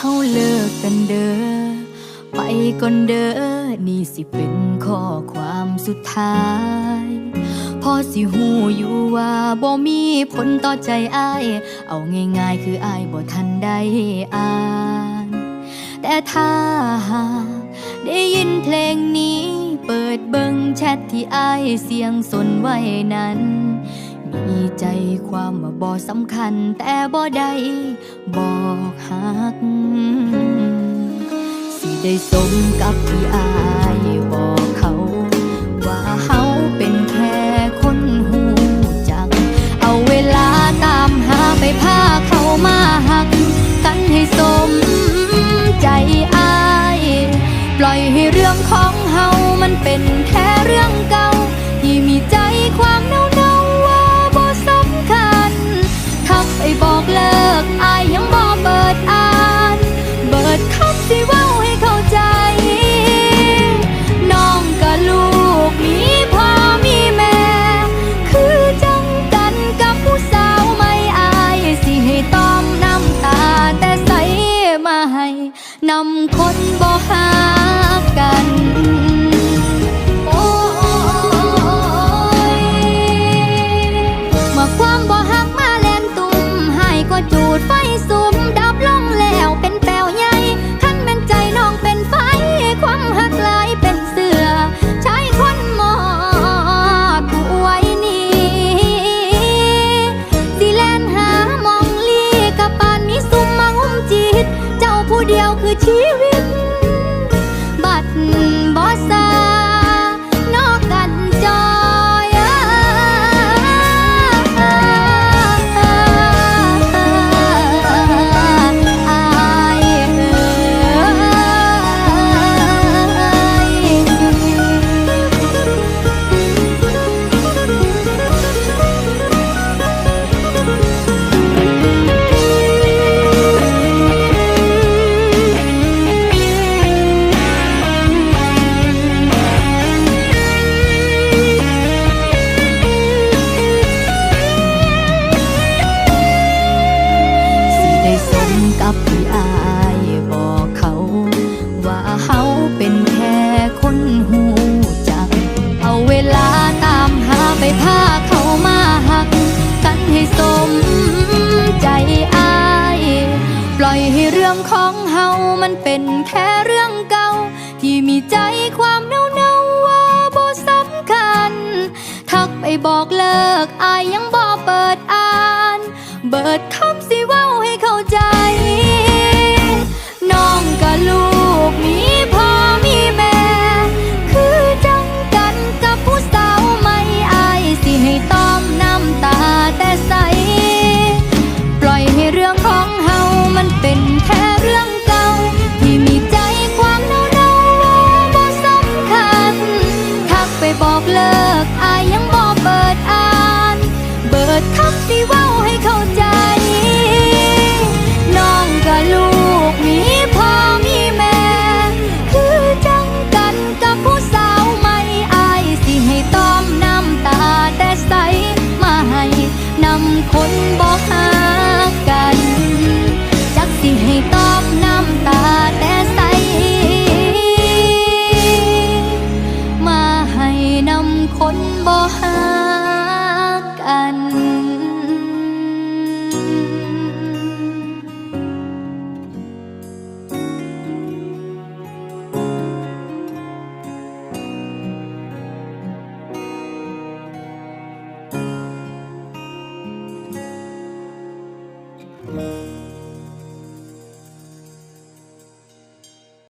เฮาเลิกกันเด้อ ไปก่อนเด้อ นี่สิเป็นข้อความสุดท้าย พอสิหูอยู่ว่าบ่มีผลต่อใจอ้าย เอาง่ายๆคืออ้ายบ่ทันได้อ่าน แต่ถ้าหากได้ยินเพลงนี้ เปิดเบิ่งแชทที่อ้ายเสียงสนไว้นั้น ความว่าบ่สำคัญแต่บ่ได้บอกหัก สิได้สมกับที่อายบอกเขา ว่าเฮาเป็นแค่คนหูจัก เอาเวลาตามหาไปพาเขามาหัก กันให้สมใจอาย ปล่อยให้เรื่องของเฮามันเป็นำคนบ่หา กับที่อายบอกเขา ว่าเฮาเป็นแค่คนหูจัก เอาเวลาตามหาไปพาเขามาหัก กันให้สมใจอาย ปล่อยให้เรื่องของเฮามันเป็นแค่เรื่องเก่า ที่มีใจความเน่าเน่าว่าบ่สำคัญ ทักไปบอกเลิกอายยังบ่เปิดอ่าน เบิดคำสิ bỏ